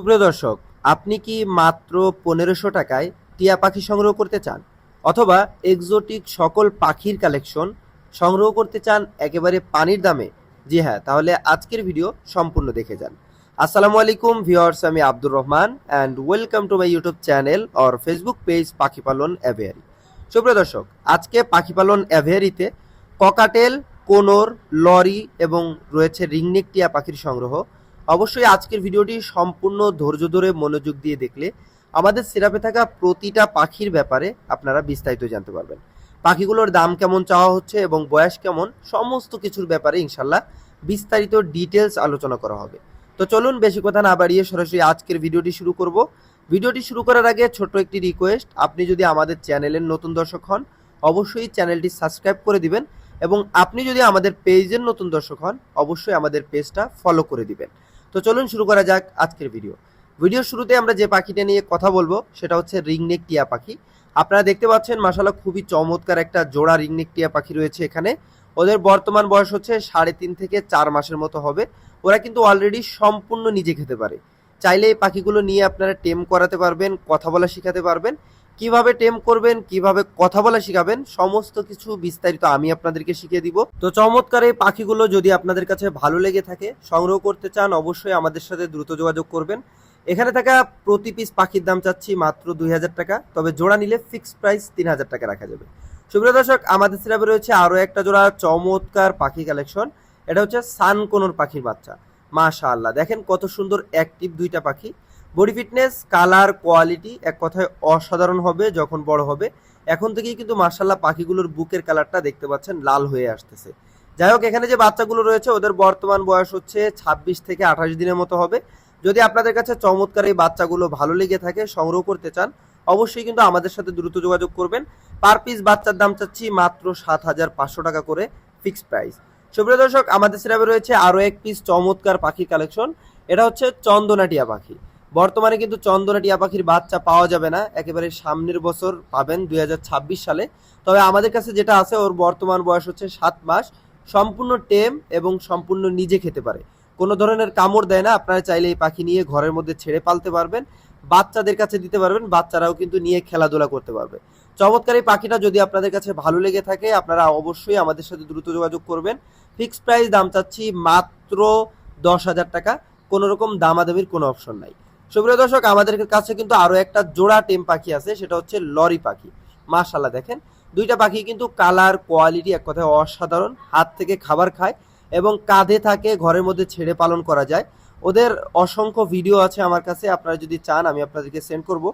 সুপ্রিয় দর্শক, আপনি কি মাত্র পনেরোশো টাকায় টিয়া পাখি সংগ্রহ করতে চান? অথবা এক্সোটিক সকল পাখির কালেকশন সংগ্রহ করতে চান একেবারে পানির দামে? জি হ্যাঁ তাহলে আজকের ভিডিও সম্পূর্ণ দেখে যান। আসসালামু আলাইকুম ভিওয়ার্স আমি Abdur Rahman and welcome to my YouTube channel or Facebook page পাখি পালন অ্যাভিয়ারি। সুপ্রিয় দর্শক, আজকে পাখি পালন অ্যাভিয়ারিতে ককাটেল কোনোর, লরি এবং রয়েছে রিংনেক টিয়া পাখির সংগ্রহ। অবশ্যই আজকের ভিডিওটি সম্পূর্ণ ধৈর্য ধরে মনোযোগ দিয়ে দেখলে আমাদের সিরাপে থাকা প্রতিটা পাখির ব্যাপারে আপনারা বিস্তারিত জানতে পারবেন। পাখিগুলোর দাম কেমন চাওয়া হচ্ছে এবং বয়স কেমন, সমস্ত কিছুর ব্যাপারে ইনশাল্লাহ বিস্তারিত ডিটেলস আলোচনা করা হবে। তো চলুন বেশি কথা না বাড়িয়ে সরাসরি আজকের ভিডিওটি শুরু করব। ভিডিওটি শুরু করার আগে ছোট্ট একটি রিকোয়েস্ট আপনি যদি আমাদের চ্যানেলের নতুন দর্শক হন, অবশ্যই চ্যানেলটি সাবস্ক্রাইব করে দিবেন এবং আপনি যদি আমাদের পেজের নতুন দর্শক হন, অবশ্যই আমাদের পেজটা ফলো করে দিবেন। তো চলুন শুরু করা যাক আজকের ভিডিও ভিডিওর শুরুতে আমরা যে পাখিটা নিয়ে কথা বলব, সেটা হচ্ছে রিংনেক টিয়া পাখি। আপনারা দেখতে পাচ্ছেন মাসালা খুবই চমৎকার একটা জোড়া রিংনেক টিয়া পাখি রয়েছে এখানে। ওদের বর্তমান বয়স হচ্ছে সাড়ে তিন থেকে চার মাসের মতো হবে। ওরা কিন্তু অলরেডি সম্পূর্ণ নিজে খেতে পারে। চাইলে এই পাখিগুলো নিয়ে আপনারা টেম করাতে পারবেন, কথা বলা শেখাতে পারবেন। কীভাবে টেম করবেন, কীভাবে কথা বলা শিখাবেন, সমস্ত কিছু বিস্তারিত আমি আপনাদেরকে শিখিয়ে দিব। তো চমৎকার এই পাখিগুলো যদি আপনাদের কাছে ভালো লেগে থাকে, সংগ্রহ করতে চান, অবশ্যই আমাদের সাথে দ্রুত যোগাযোগ করবেন। এখানে থাকা প্রতি পিস পাখির দাম চাচ্ছি মাত্র দুই হাজার টাকা, তবে জোড়া নিলে ফিক্সড প্রাইস তিন হাজার টাকা রাখা যাবে। সুপ্রিয় দর্শক, আমাদের সিরাপে রয়েছে আরও একটা জোড়া চমৎকার পাখি কালেকশন। এটা হচ্ছে সানকোনোর পাখির বাচ্চা। মাশা আল্লাহ দেখেন কত সুন্দর অ্যাক্টিভ দুইটা পাখি। বডি ফিটনেস কালার কোয়ালিটি এক কথায় অসাধারণ হবে, যখন বড় হবে। এখন থেকেই কিন্তু মার্শাল্লাহ পাখিগুলোর বুকের কালারটা দেখতে পাচ্ছেন, লাল হয়ে আসতেছে। যাই হোক, এখানে যে বাচ্চাগুলো রয়েছে, ওদের বর্তমান বয়স হচ্ছে ছাব্বিশ থেকে আঠাশ দিনের মতো হবে। যদি আপনাদের কাছে চমৎকার এই বাচ্চাগুলো ভালো লেগে থাকে, সংগ্রহ করতে চান, অবশ্যই কিন্তু আমাদের সাথে দ্রুত যোগাযোগ করবেন। পার পিস বাচ্চার দাম চাচ্ছি মাত্র সাত হাজার পাঁচশো টাকা করে ফিক্সড প্রাইস সুপ্রিয় দর্শক, আমাদের সিরাপে রয়েছে আরও এক পিস চমৎকার পাখি কালেকশন এটা হচ্ছে চন্দনাটিয়া পাখি। বর্তমানে কিন্তু চন্দনা টিয়া পাখির বাচ্চা পাওয়া যাবে না। একেবারে সামনের বছর পাবেন দুই হাজার ছাব্বিশ সালে। তবে আমাদের কাছে যেটা আছে, ওর বর্তমান বয়স হচ্ছে সাত মাস। সম্পূর্ণ টেম এবং সম্পূর্ণ নিজে খেতে পারে। কোনো ধরনের কামড় দেয় না, আপনারা চাইলে এই পাখি নিয়ে ঘরের মধ্যে ছেড়ে পালতে পারবেন। বাচ্চাদের কাছে দিতে পারবেন, বাচ্চারাও কিন্তু নিয়ে খেলাধুলা করতে পারবে। চমৎকার এই পাখিটা যদি আপনাদের কাছে ভালো লেগে থাকে, আপনারা অবশ্যই আমাদের সাথে দ্রুত যোগাযোগ করবেন। ফিক্সড প্রাইস দাম চাচ্ছি মাত্র দশ হাজার টাকা। কোনো রকম দামাদামির কোনো অপশন নাই। সুপ্রিয় দর্শক, আমাদের কাছে কিন্তু আরও একটা জোড়া টেম পাখি আছে, সেটা হচ্ছে লরি পাখি। মাশাল্লাহ দেখেন। দুইটা পাখি কিন্তু কালার, কোয়ালিটি এক কথায় অসাধারণ, হাত থেকে খাবার খায় এবং কাঁধে থাকে, ঘরের মধ্যে ছেড়ে পালন করা যায়। ওদের অসংখ্য ভিডিও আছে আমার কাছে, আপনারা যদি চান, আমি আপনাদেরকে সেন্ড করব।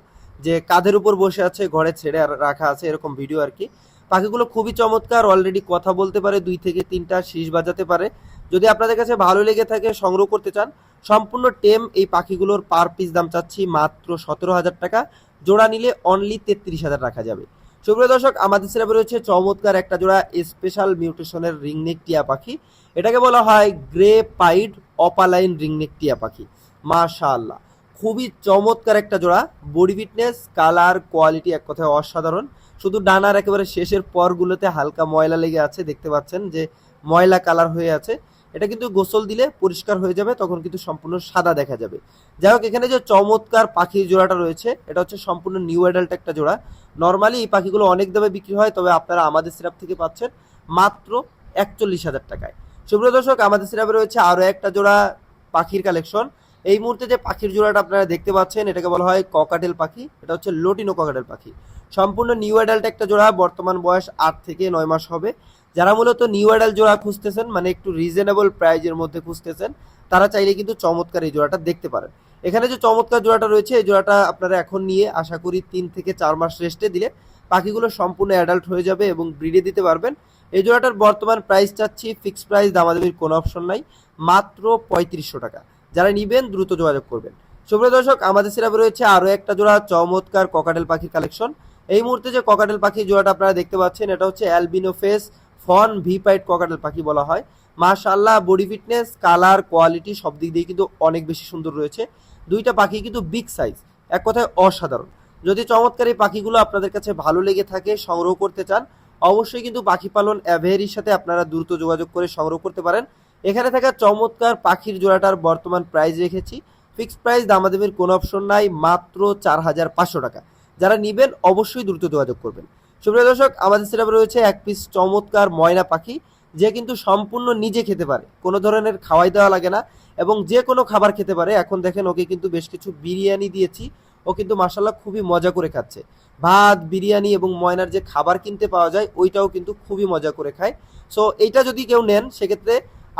যে কাঁধের উপর বসে আছে, ঘরে ছেড়ে রাখা আছে, এরকম ভিডিও আর কি। পাখিগুলো খুবই চমৎকার অলরেডি কথা বলতে পারে, দুই থেকে তিনটা শীষ বাজাতে পারে। যদি আপনাদের কাছে ভালো লেগে থাকে, সংগ্রহ করতে চান সম্পূর্ণ টেম এই পাখিগুলোর পার পিস দাম চাচ্ছি মাত্র সতেরো হাজার টাকা। জোড়া নিলে অনলি তেত্রিশ হাজার রাখা যাবে। সুপ্রিয় দর্শক, আমাদের সিরাপে রয়েছে চমৎকার একটা জোড়া স্পেশাল মিউটেশনের রিংনেক টিয়া পাখি। এটাকে বলা হয় গ্রে পাইড অপালাইন রিংনেক টিয়া পাখি। মাশাআল্লাহ, খুবই চমৎকার একটা জোড়া। বডি ফিটনেস কালার কোয়ালিটি এক কথায় অসাধারণ। শুধু ডানার একেবারে শেষের পরগুলোতে হালকা ময়লা লেগে আছে, দেখতে পাচ্ছেন যে ময়লা কালার হয়ে আছে। এটা কিন্তু গোসল দিলে পরিষ্কার হয়ে যাবে, তখন কিন্তু সম্পূর্ণ সাদা দেখা যাবে। যাই হোক, এখানে যে চমৎকার পাখির জোড়াটা রয়েছে, এটা হচ্ছে সম্পূর্ণ নিউ অ্যাডাল্ট একটা জোড়া। নর্মালি এই পাখিগুলো অনেক দামে বিক্রি হয়, তবে আপনারা আমাদের সিরাপ থেকে পাচ্ছেন মাত্র একচল্লিশ হাজার টাকায়। সুপ্রিয় দর্শক, আমাদের সিরাপে রয়েছে আরও একটা জোড়া পাখির কালেকশন। এই মুহূর্তে যে পাখির জোড়াটা আপনারা দেখতে পাচ্ছেন, এটাকে বলা হয় ককাটেল পাখি, এটা হচ্ছে লোটিনো ককাটেল পাখি। সম্পূর্ণ নিউ অ্যাডাল্ট একটা জোড়া, বর্তমান বয়স আট থেকে নয় মাস হবে। যারা মূলত নিউ অ্যাডাল জোড়া খুঁজতেছেন মানে একটু রিজনেবল প্রাইজের মধ্যে খুঁজতেছেন, তারা চাইলে কিন্তু চমৎকার এই জোড়াটা দেখতে পারেন। এখানে যে চমৎকার জোড়াটা রয়েছে, এই জোড়াটা আপনারা এখন নিয়ে আশা করি তিন থেকে চার মাস রেস্টে দিলে পাখিগুলো সম্পূর্ণ অ্যাডাল্ট হয়ে যাবে এবং ব্রিডে দিতে পারবেন। এই জোড়াটার বর্তমান প্রাইস চাচ্ছি ফিক্স প্রাইস দামাদামির কোনো অপশন নাই, মাত্র পঁয়ত্রিশশো টাকা। যারা নিবেন, দ্রুত যোগাযোগ করবেন। সুপ্রিয় দর্শক, আমাদের সিরাপে রয়েছে আরও একটা জোড়া, চমৎকার ককাটেল পাখির কালেকশন এই মুহূর্তে যে ককাটেল পাখি জোড়াটা আপনারা দেখতে পাচ্ছেন, এটা হচ্ছে অ্যালবিনো ফেস ফন ভি পাইট ককাটেল পাখি বলা হয়। মাশাল্লাহ বডি ফিটনেস কালার কোয়ালিটি সব দিক দিয়ে কিন্তু অনেক বেশি সুন্দর রয়েছে। দুইটা পাখি কিন্তু বিগ সাইজ এক কথায় অসাধারণ। যদি চমৎকার এই পাখিগুলো আপনাদের কাছে ভালো লেগে থাকে, সংগ্রহ করতে চান, অবশ্যই কিন্তু পাখি পালন অ্যাভেরির সাথে আপনারা দ্রুত যোগাযোগ করে সংগ্রহ করতে পারেন। এখানে থাকা চমৎকার পাখির জোড়াটার বর্তমান প্রাইস রেখেছি। ফিক্সড প্রাইস দামাদামির কোনো অপশন নাই, মাত্র চার হাজার পাঁচশো টাকা। যারা নিবেন অবশ্যই দ্রুত যোগাযোগ করবেন। সুপ্রিয় দর্শক, আমাদের সেটা রয়েছে এক পিস চমৎকার ময়না পাখি, যে কিন্তু সম্পূর্ণ নিজে খেতে পারে। কোনো ধরনের খাওয়াই দেওয়া লাগে না এবং যে কোনো খাবার খেতে পারে। এখন দেখেন ওকে কিন্তু বেশ কিছু বিরিয়ানি দিয়েছি। ও কিন্তু মাসাল্লাহ খুবই মজা করে খাচ্ছে। ভাত, বিরিয়ানি এবং ময়নার যে খাবার কিনতে পাওয়া যায়, ওইটাও কিন্তু খুবই মজা করে খায়। সো এইটা যদি কেউ নেন, সেক্ষেত্রে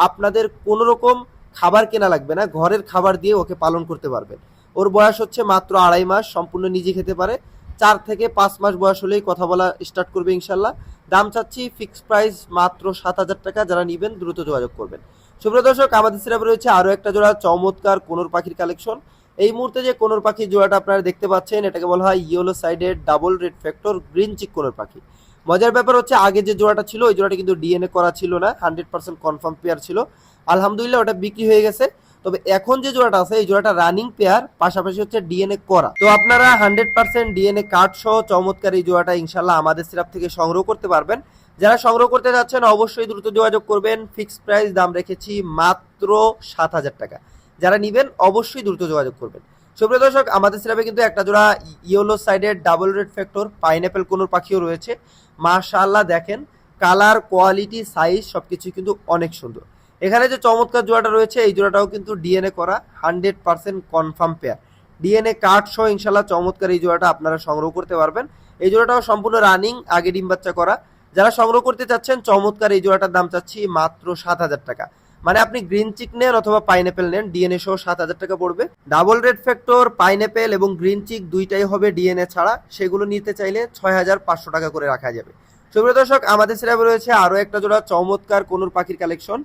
আপনাদের কোনো রকম খাবার কেনা লাগবে না। ঘরের খাবার দিয়ে ওকে পালন করতে পারবেন। ওর বয়স হচ্ছে মাত্র আড়াই মাস, সম্পূর্ণ নিজে খেতে পারে। চার থেকে পাঁচ মাস বয়স হলেই কথা বলা স্টার্ট করবে ইনশাল্লাহ। দাম চাচ্ছি ফিক্সড প্রাইস মাত্র সাত হাজার টাকা, যারা নিবেন দ্রুত যোগাযোগ করবেন। সুপ্রিয় দর্শক, আমাদের সিরাপে রয়েছে আরও একটা জোড়া চমৎকার কোনোর পাখির কালেকশন। এই মুহূর্তে যে কোনোর পাখির জোড়াটা আপনারা দেখতে পাচ্ছেন, এটাকে বলা হয় ইয়েলো সাইডের double red factor green cheek conure পাখি। মজার ব্যাপার হচ্ছে, আগে যে জোড়াটা ছিল, ওই জোড়াটা কিন্তু ডিএনএ করা ছিল না হান্ড্রেড পার্সেন্ট কনফার্ম পেয়ার ছিল। আলহামদুলিল্লাহ, ওটা বিক্রি হয়ে গেছে। তবে এখন যে জোড়াটা আছে, এই জোড়াটা রানিং পেয়ার পাশাপাশি হচ্ছে ডিএনএ করা। তো আপনারা হান্ড্রেড পার্সেন্ট ডিএনএ কার্ড সহ চমৎকার এই জোড়াটা ইনশাল্লাহ আমাদের সিরাপ থেকে সংগ্রহ করতে পারবেন। যারা সংগ্রহ করতে যাচ্ছেন, অবশ্যই দ্রুত যোগাযোগ করবেন। ফিক্সড প্রাইস দাম রেখেছি মাত্র সাত হাজার টাকা। যারা নিবেন, অবশ্যই দ্রুত যোগাযোগ করবেন। সুপ্রিয় দর্শক, আমাদের সিরাপে কিন্তু একটা জোড়া ইয়েলো সাইডের double red factor pineapple conure পাখিও রয়েছে। মাশাল্লাহ দেখেন কালার কোয়ালিটি সাইজ সবকিছু কিন্তু অনেক সুন্দর। এখানে যে চমৎকার জোড়াটা রয়েছে, এই জোড়াটাও কিন্তু ডিএনএ করা hundred percent confirm pair DNA card সহ ইনশাল্লাহ চমৎকার এই জোড়াটা আপনারা সংগ্রহ করতে পারবেন। এই জোড়াটাও সম্পূর্ণ রানিং আগে ডিম বাচ্চা করা। যারা সংগ্রহ করতে চাচ্ছেন, চমৎকার এই জোড়াটার দাম চাচ্ছি মাত্র সাত হাজার টাকা। মানে আপনি গ্রিন চিক নেন অথবা পাইনঅ্যাপেল নেন ডিএনএ সহ সাত হাজার টাকা পড়বে। ডাবল রেড ফ্যাক্টর পাইনঅ্যাপেল এবং গ্রিন চিক দুইটাই হবে ডিএনএ ছাড়া। সেগুলো নিতে চাইলে ছয় হাজার পাঁচশো টাকা করে রাখা যাবে। সুপ্রিয় দর্শক, আমাদের সেরাবে রয়েছে আরও একটা জোড়া চমৎকার কোনুর পাখির কালেকশন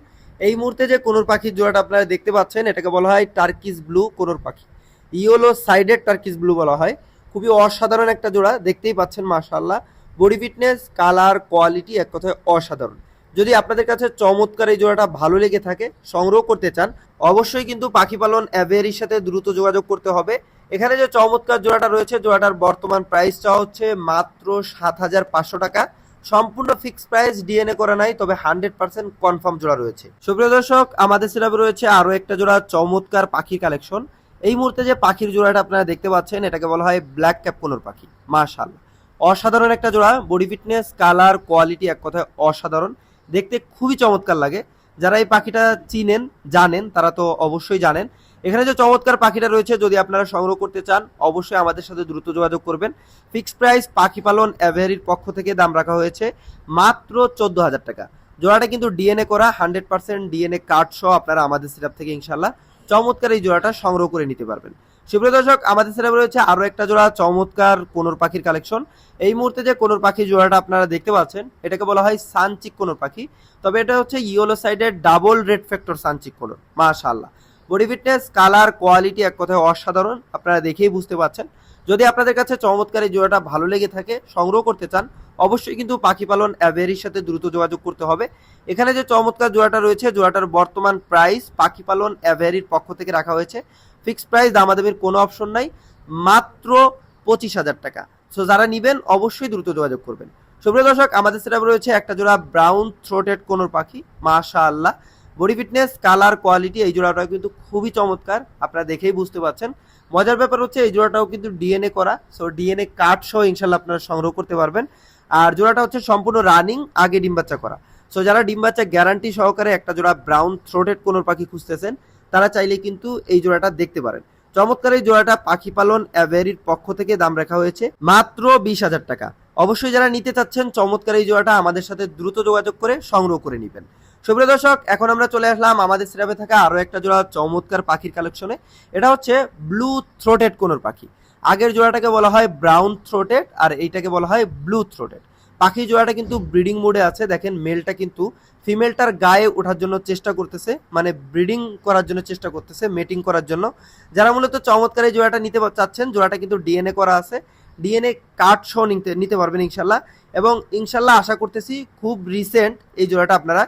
এই মুহূর্তে যে কোনুর পাখির জোড়াটা আপনারা দেখতে পাচ্ছেন, এটাকে বলা হয় টার্কিস ব্লু কোনোর পাখি। ইয়োলো সাইডেড টার্কিস ব্লু বলা হয়। খুবই অসাধারণ একটা জোড়া, দেখতেই পাচ্ছেন মাশাল্লাহ বডি ফিটনেস কালার কোয়ালিটি এক কথায় অসাধারণ। যদি আপনাদের কাছে চমৎকার এই জোড়াটা ভালো লেগে থাকে, সংগ্রহ করতে চান, অবশ্যই কিন্তু পাখি পালন অ্যাভেরির সাথে দ্রুত যোগাযোগ করতে হবে। এখানে যে চমৎকার জোড়াটা রয়েছে, জোড়াটার বর্তমান প্রাইসটা হচ্ছে মাত্র সাত হাজার পাঁচশো টাকা। সম্পূর্ণ ফিক্সড প্রাইস ডিএনএ করা নাই, তবে হান্ড্রেড পার্সেন্ট কনফার্ম জোড়া রয়েছে। সুপ্রিয় দর্শক, আমাদের সিরাপে রয়েছে আরও একটা জোড়া চমৎকার পাখির কালেকশন এই মুহূর্তে যে পাখির জোড়াটা আপনারা দেখতে পাচ্ছেন, এটাকে বলা হয় ব্ল্যাক ক্যাপ কোনোর পাখি। মাশাল অসাধারণ একটা জোড়া বডি ফিটনেস কালার কোয়ালিটি এক কথায় অসাধারণ। দেখতে খুবই চমৎকার লাগে। যারা এই পাখিটা চিনেন, জানেন, তারা তো অবশ্যই জানেন। এখানে যে চমৎকার পাখিটা রয়েছে, যদি আপনারা সংগ্রহ করতে চান, অবশ্যই আমাদের সাথে দ্রুত যোগাযোগ করবেন। ফিক্সড প্রাইস পাখি পালন অ্যাভেরির পক্ষ থেকে দাম রাখা হয়েছে মাত্র চোদ্দ হাজার টাকা। জোড়াটা কিন্তু ডিএনএ করা হান্ড্রেড পার্সেন্ট ডিএনএ কার্ড সহ আপনারা আমাদের সিরাপ থেকে ইনশাল্লাহ চমৎকার এই জোড়াটা সংগ্রহ করে নিতে পারবেন। সুপ্রিয় দর্শক, আমাদের সিরাপে রয়েছে আরও একটা জোড়া, চমৎকার কোনোর পাখির কালেকশন এই মুহূর্তে যে কোনোর পাখি জোড়াটা আপনারা দেখতে পাচ্ছেন, এটাকে বলা হয় সানচিক কোনোর পাখি। তবে এটা হচ্ছে ইয়েলো সাইডের ডাবল রেড ফ্যাক্টর সানচিক কোনোর মাশাল্লাহ বডি ফিটনেস, কালার, কোয়ালিটি এক কথায় অসাধারণ, আপনারা দেখেই বুঝতে পারছেন। যদি আপনাদের কাছে চমৎকার এই জোড়াটা ভালো লেগে থাকে, সংগ্রহ করতে চান, অবশ্যই কিন্তু পাখি পালন অ্যাভেরির সাথে দ্রুত যোগাযোগ করতে হবে। এখানে যে চমৎকার জোড়াটা রয়েছে, জোড়াটার বর্তমান প্রাইস পাখি পালন অ্যাভেরির পক্ষ থেকে রাখা হয়েছে। ফিক্সড প্রাইস দামাদামির কোনো অপশন নাই, মাত্র পঁচিশ হাজার টাকা। সো যারা নিবেন, অবশ্যই দ্রুত যোগাযোগ করবেন। সুপ্রিয় দর্শক, আমাদের সেটা রয়েছে একটা জোড়া ব্রাউন থ্রোটেড কোনোর পাখি মাশা আল্লাহ বডি ফিটনেস, কালার, কোয়ালিটি এই জোড়াটাও কিন্তু খুবই চমৎকার। আপনারা দেখেই বুঝতে পারছেন। মজার ব্যাপার হচ্ছে এই জোড়াটাও কিন্তু ডিএনএ করা। সো ডিএনএ কার্ড সহ ইনশাল্লাহ আপনারা সংগ্রহ করতে পারবেন। আর জোড়াটা হচ্ছে সম্পূর্ণ রানিং আগে ডিম বাচ্চা করা। সো যারা ডিম বাচ্চা গ্যারান্টি সহকারে একটা জোড়া ব্রাউন থ্রোটেড কোনোর পাখি খুঁজতেছেন, তারা চাইলে কিন্তু এই জোড়াটা দেখতে পারেন। চমৎকার এই জোড়াটা পাখি পালন অ্যাভেরির পক্ষ থেকে দাম রাখা হয়েছে মাত্র বিশ হাজার টাকা। অবশ্যই যারা নিতে চাচ্ছেন, চমৎকার এই জোড়াটা আমাদের সাথে দ্রুত যোগাযোগ করে সংগ্রহ করে নেবেন। সুপ্রিয় দর্শক, এখন আমরা চলে আসলাম আমাদের সিরাপে থাকা আরও একটা জোড়া চমৎকার পাখির কালেকশনে। এটা হচ্ছে ব্লু থ্রোটেড কোনোর পাখি। আগের জোড়াটাকে বলা হয় ব্রাউন থ্রোটেড আর এইটাকে বলা হয় ব্লু থ্রোটেড। পাখি জোড়াটা কিন্তু ব্রিডিং মোডে আছে। দেখেন, মেলটা কিন্তু ফিমেলটার গায়ে ওঠার জন্য চেষ্টা করতেছে মানে ব্রিডিং করার জন্য চেষ্টা করতেছে, মেটিং করার জন্য। যারা মূলত চমৎকার এই জোড়াটা নিতে চাচ্ছেন, জোড়াটা কিন্তু ডিএনএ করা আছে। ডিএনএ কার্ড সহ নিতে নিতে পারবেন ইনশাল্লাহ। এবং ইনশাল্লাহ আশা করতেছি খুব রিসেন্ট এই জোড়াটা আপনারা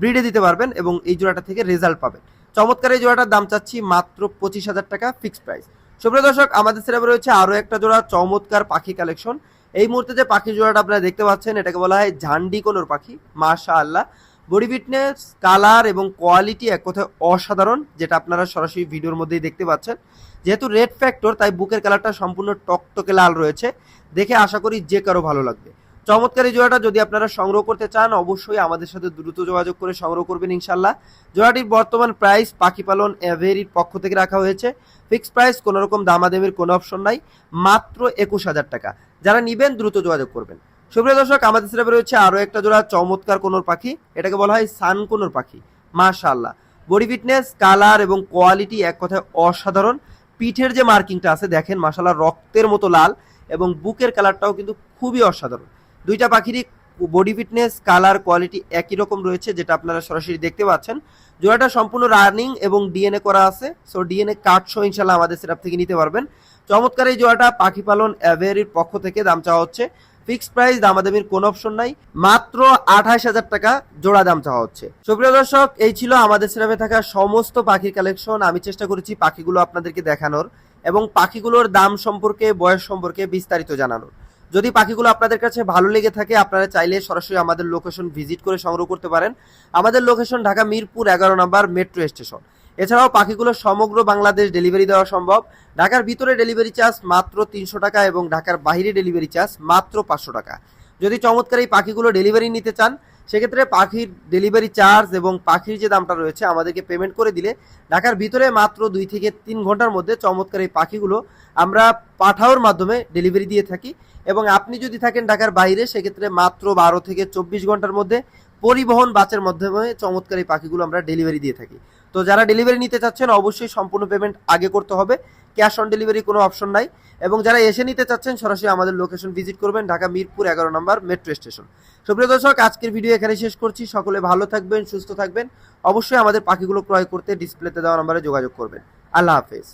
ব্রিডে দিতে পারবেন এবং এই জোড়াটা থেকে রেজাল্ট পাবেন। চমৎকার এই জোড়াটার দাম চাচ্ছি মাত্র পঁচিশ হাজার টাকা ফিক্সড প্রাইস সুপ্রিয় দর্শক, আমাদের সিরাপে রয়েছে আরও একটা জোড়া, চমৎকার পাখি কালেকশন এই মুহূর্তে যে পাখি জোড়াটা আপনারা দেখতে পাচ্ছেন, এটাকে বলা হয় ঝান্ডি কোনোর পাখি মাশা আল্লাহ বডি ফিটনেস কালার এবং কোয়ালিটি এক কথায় অসাধারণ, যেটা আপনারা সরাসরি ভিডিওর মধ্যেই দেখতে পাচ্ছেন। যেহেতু রেড ফ্যাক্টর তাই বুকের কালারটা সম্পূর্ণ টকটকে লাল রয়েছে। দেখে আশা করি যে কারও ভালো লাগবে। চমৎকার এই জোড়াটা যদি আপনারা সংগ্রহ করতে চান, অবশ্যই আমাদের সাথে দ্রুত যোগাযোগ করে সংগ্রহ করবেন ইনশাল্লাহ জোড়াটির বর্তমান প্রাইস পাখি পালন এভেরির পক্ষ থেকে রাখা হয়েছে। ফিক্সড প্রাইস কোনো রকম দামাদামির কোনো অপশন নাই, মাত্র একুশ হাজার টাকা। যারা নিবেন, দ্রুত যোগাযোগ করবেন। সুপ্রিয় দর্শক, আমাদের সেটা রয়েছে আরও একটা জোড়া চমৎকার কোনোর পাখি। এটাকে বলা হয় সান কোনোর পাখি। মাশাআল্লাহ। বডি ফিটনেস কালার এবং কোয়ালিটি এক কথায় অসাধারণ। পিঠের যে মার্কিংটা আছে, দেখেন মাশাল্লাহ রক্তের মতো লাল এবং বুকের কালারটাও কিন্তু খুবই অসাধারণ। দুইটা পাখিরই বডি ফিটনেস কালার কোয়ালিটি একই রকম রয়েছে, যেটা আপনারা সরাসরি দেখতে পাচ্ছেন। জোড়াটা সম্পূর্ণ রানিং এবং ডিএনএ করা আছে। সো ডিএনএ কার্ড সহ ইনশাল্লাহ আমাদের সেটআপ থেকে নিতে পারবেন। চমৎকার এই জোড়াটা পাখি পালন অ্যাভেরির পক্ষ থেকে দাম চাওয়া হচ্ছে। ফিক্সড প্রাইস দামাদামির কোনো অপশন নাই। মাত্র আঠাশ হাজার টাকা জোড়া দাম চাওয়া হচ্ছে। সুপ্রিয় দর্শক, এই ছিল আমাদের সেরামে থাকা সমস্ত পাখির কালেকশন আমি চেষ্টা করেছি পাখিগুলো আপনাদেরকে দেখানোর এবং পাখিগুলোর দাম সম্পর্কে, বয়স সম্পর্কে বিস্তারিত জানানোর। যদি পাখিগুলো আপনাদের কাছে ভালো লেগে থাকে, আপনারা চাইলে সরাসরি আমাদের লোকেশন ভিজিট করে সংগ্রহ করতে পারেন। আমাদের লোকেশন ঢাকা মিরপুর এগারো নম্বর মেট্রো স্টেশন এছাড়াও পাখিগুলো সমগ্র বাংলাদেশ ডেলিভারি দেওয়া সম্ভব। ঢাকার ভিতরে ডেলিভারি চার্জ মাত্র তিনশো টাকা এবং ঢাকার বাইরে ডেলিভারি চার্জ মাত্র পাঁচশো টাকা। যদি চমৎকার এই পাখিগুলো ডেলিভারি নিতে চান, সেক্ষেত্রে পাখির ডেলিভারি চার্জ এবং পাখির যে দামটা রয়েছে, আমাদেরকে পেমেন্ট করে দিলে ঢাকার ভিতরে মাত্র দুই থেকে তিন ঘণ্টার মধ্যে চমৎকার এই পাখিগুলো আমরা পাঠাওয়ার মাধ্যমে ডেলিভারি দিয়ে থাকি। এবং আপনি যদি থাকেন ঢাকার বাইরে, সেক্ষেত্রে মাত্র বারো থেকে চব্বিশ ঘণ্টার মধ্যে পরিবহন বাসের মাধ্যমে চমৎকার এই পাখিগুলো আমরা ডেলিভারি দিয়ে থাকি। তো যারা ডেলিভারি নিতে চাচ্ছেন, অবশ্যই সম্পূর্ণ পেমেন্ট আগে করতে হবে। ক্যাশ অন ডেলিভারি কোনো অপশন নাই। এবং যারা এসে নিতে চাচ্ছেন, সরাসরি আমাদের লোকেশন ভিজিট করবেন, ঢাকা মিরপুর এগারো নম্বর মেট্রো স্টেশন সুপ্রিয় দর্শক, আজকের ভিডিও এখানে শেষ করছি। সকলে ভালো থাকবেন, সুস্থ থাকবেন। অবশ্যই আমাদের পাখিগুলো ক্রয় করতে ডিসপ্লেতে দেওয়া নম্বরে যোগাযোগ করবেন। আল্লাহ হাফেজ।